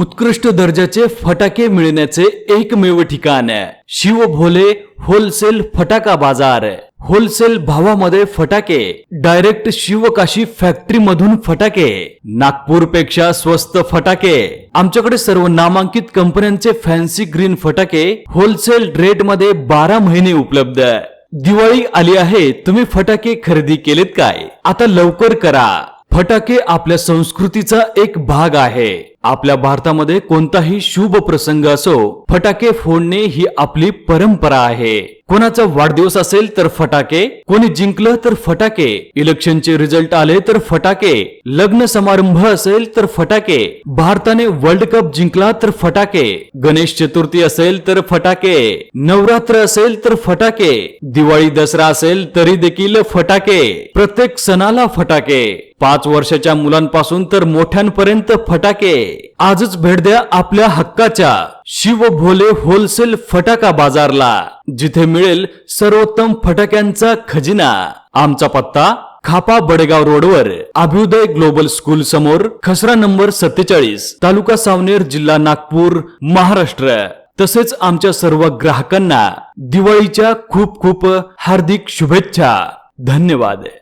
उत्कृष्ट दर्जाचे फटाके मिळण्याचे एकमेव ठिकाण शिव भोले होलसेल फटाका बाजार. होलसेल भावामध्ये फटाके. डायरेक्ट शिवकाशी फॅक्टरी मधून फटाके. नागपूरपेक्षा स्वस्त फटाके. आमच्याकडे सर्व नामांकित कंपन्यांचे फॅन्सी ग्रीन फटाके होलसेल रेटमध्ये बारा महिने उपलब्ध दिवाळी आली आहे तुम्ही फटाके खरेदी केलेत काय? आता लवकर करा. फटाके आपल्या संस्कृतीचा एक भाग आहे. आपल्या भारतामध्ये कोणताही शुभ प्रसंग असो फटाके फोडणे ही आपली परंपरा आहे. कोणाचा वाढदिवस असेल तर फटाके कोणी जिंकलं तर फटाके इलेक्शनचे रिझल्ट आले तर फटाके लग्न समारंभ असेल तर फटाके भारताने वर्ल्ड कप जिंकला तर फटाके गणेश चतुर्थी असेल तर फटाके नवरात्र असेल तर फटाके दिवाळी दसरा असेल तरी देखील फटाके प्रत्येक सणाला फटाके. पाच वर्षाच्या मुलांपासून तर मोठ्यांपर्यंत फटाके. आजच भेट द्या आपल्या हक्काच्या. शिव भोले होलसेल फटाका बाजारला जिथे मिळेल सर्वोत्तम फटाक्यांचा खजिना. आमचा पत्ता खापा बडेगाव रोडवर अभ्युदय ग्लोबल स्कूल समोर खसरा नंबर सत्तेचाळीस तालुका सावनेर जिल्हा नागपूर महाराष्ट्र. तसेच आमच्या सर्व ग्राहकांना दिवाळीच्या खूप खूप हार्दिक शुभेच्छा. धन्यवाद.